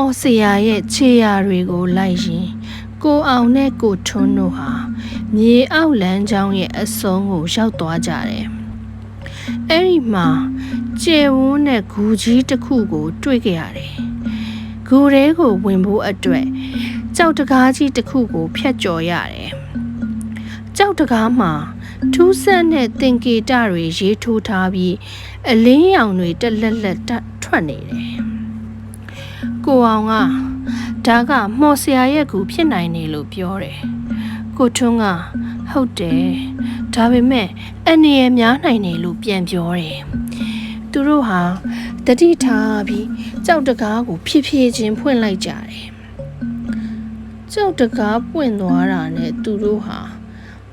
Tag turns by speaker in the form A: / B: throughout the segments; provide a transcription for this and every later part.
A: မော်စရာရဲ့ခြေရာတွေကိုလိုက်ရင်ကိုအောင်နဲ့ကိုထွန်းတို့ဟာမြေအောက်လမ်းကြောင်းရဲ့အဆုံးကိုရောက်သွားကြတယ်။အဲ့ဒီမှာကျယ်ဝန်းတဲ့ဂူကြီးတစ်ခုကို တွေ့ကြရတယ်။ဂူထဲကိုဝင်ဖို့အတွက်ကြောက်တကားကြီးတစ်ခုကိုဖြတ်ကျော်ရတယ်။ကြောက်တကားမှာထူးဆန်းတဲ့သင်္ကေတတွေရေးထိုးထားပြီးအလင်းရောင်တွေတက်လက်လက်တက်ထွက်နေတယ်။ ကိုအောင်ကဒါကမော်ဆရာရဲ့ကူဖြစ်နိုင်နေလို့ပြောတယ်။ကိုထွန်းကဟုတ်တယ်။ဒါပေမဲ့အနေရများနိုင်နေလို့ပြန်ပြောတယ်။သူတို့ဟာတတိထားပြီးကြောက်တကားကိုဖြည်းဖြည်းချင်းဖွင့်လိုက်ကြတယ်။ကြောက်တကားပွင့်သွားတာနဲ့သူတို့ဟာ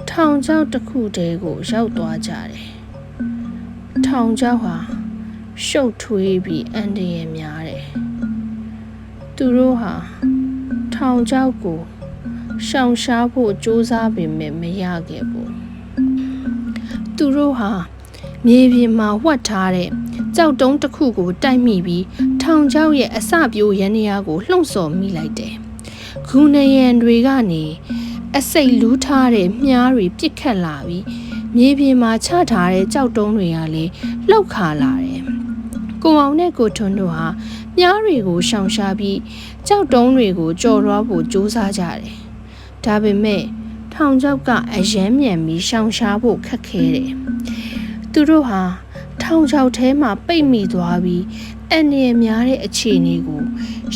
A: ထောင်ချောက်တစ်ခုတည်းကိုရောက်သွားကြတယ်။ထောင်ချောက်ဟာရှုပ်ထွေးပြီးအန္တရာယ်များတယ်။ သူတို့ဟာထောင်ချောက်ကိုရှောင်ရှားဖို့ကြိုးစားပေမဲ့မရခဲ့ဘူး။သူတို့ဟာမြေပြင်မှာဝတ်ထားတဲ့ကြောက်တုံးတစ်ခုကိုတိုက်မိပြီးထောင်ချောက်ရဲ့အစပြိုရန်နေရာကိုလှုံ့ဆော်မိလိုက်တယ်။ဂူနယံတွေကနေအစိတ်လူးထားတဲ့မြားတွေပြစ်ခတ်လာပြီးမြေပြင်မှာချထားတဲ့ကြောက်တုံးတွေကလည်းလှုပ်ခါလာတယ်။ ကိုအောင်နဲ့ကိုထွန်းတို့ဟာမြားတွေကိုရှောင်ရှားပြီးကြောက်တုံးတွေကိုကြော်လွှားဖို့ကြိုးစားကြတယ်။ဒါပေမဲ့ထောင်ချောက်ကအယမ်းမြန်ပြီးရှောင်ရှားဖို့ခက်ခဲတယ်။သူတို့ဟာထောင်ချောက်ထဲမှာပိတ်မိသွားပြီးအနေရများတဲ့အခြေအနေကို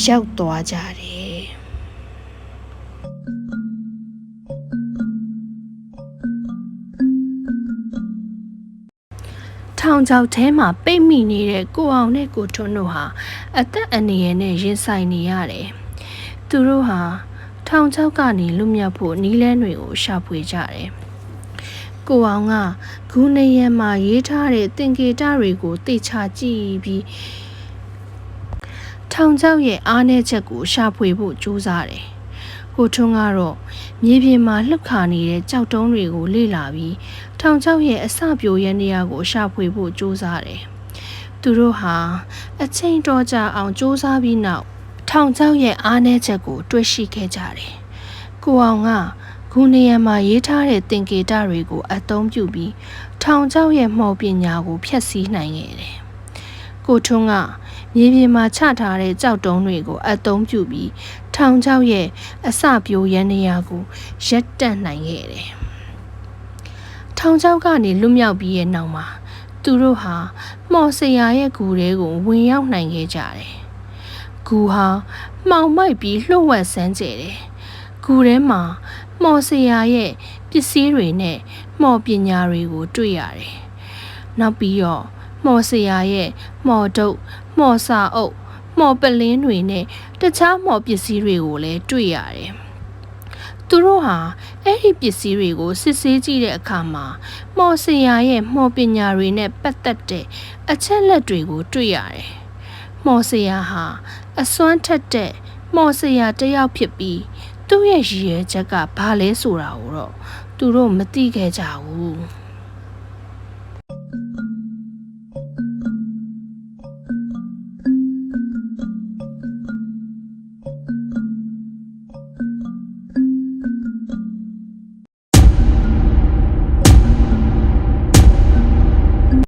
A: ရောက်သွားကြတယ် ထောင်ချောက်ထဲမှာပိတ်မိနေတဲ့ကိုအောင်နဲ့ကိုထွန်းတို့ဟာအသက်အန္တရာယ်နဲ့ရင်ဆိုင်နေရတယ်။သူတို့ဟာထောင်ချောက်ကနေလွတ်မြောက်ဖို့နီးလန်းတွေကိုရှာဖွေကြတယ်။ကိုအောင်ကဂူနေရံမှာရေးထားတဲ့သင်္ကေတတွေကိုသိချကြည့်ပြီးထောင်ချောက်ရဲ့အားနည်းချက်ကိုရှာဖွေဖို့ကြိုးစားတယ်။ ကိုထွန်းကတော့မြေပြင်မှာလှုပ်ခါနေတဲ့ကြောက်တုံးတွေကိုလေ့လာပြီးထောင်ချောက်ရဲ့အစပြိုရဲ့နေရာကိုရှာဖွေဖို့ကြိုးစားတယ်။သူတို့ဟာအချိန်တော်ကြာအောင်ကြိုးစားပြီးနောက်ထောင်ချောက်ရဲ့အားနည်းချက်ကို တွေ့ရှိခဲ့ကြတယ်။ကိုအောင်ကဂုနေရမှာရေးထားတဲ့သင်္ကေတတွေကိုအသုံးပြုပြီးထောင်ချောက်ရဲ့မှော်ပညာကိုဖျက်ဆီးနိုင်ခဲ့တယ်။ကိုထွန်းက မြေပြင်မှာချထားတဲ့ကြောက်တုံးတွေကိုအသုံးပြုပြီးထောင်ချောက်ရဲ့အစပြိုရန်နေရာကိုရက်တက်နိုင်ခဲ့တယ်။ထောင်ချောက်ကနေလွတ်မြောက်ပြီးရဲ့နောက်မှာသူတို့ဟာမော်စရာရဲ့ဂူတွေကိုဝင်ရောက်နိုင်ခဲ့ကြတယ်။ဂူဟာမှောင်မိုက်ပြီးလှုပ်ဝက်ဆန်းကျဲတယ်။ဂူထဲမှာမော်စရာရဲ့ပစ္စည်းတွေနဲ့မော်ပညာတွေကို တွေ့ရတယ်။နောက်ပြီးတော့မော်စရာရဲ့မော်ဒုတ် မော်စာအုပ်မော်ပလင်းတွေနဲ့တခြားမော်ပစ္စည်းတွေကိုလည်းတွေ့ရတယ်။သူတို့ဟာအဲ့ဒီပစ္စည်းတွေကိုစစ်ဆေးကြည့်တဲ့အခါမှာမော်စရာရဲ့မော်ပညာတွေနဲ့ပတ်သက်တဲ့အချက်လက်တွေကိုတွေ့ရတယ်။မော်စရာဟာအစွမ်းထက်တဲ့မော်စရာတယောက်ဖြစ်ပြီးသူ့ရဲ့ရည်ရွယ်ချက်ကဘာလဲဆိုတာကိုတော့သူတို့မသိခဲ့ကြဘူး။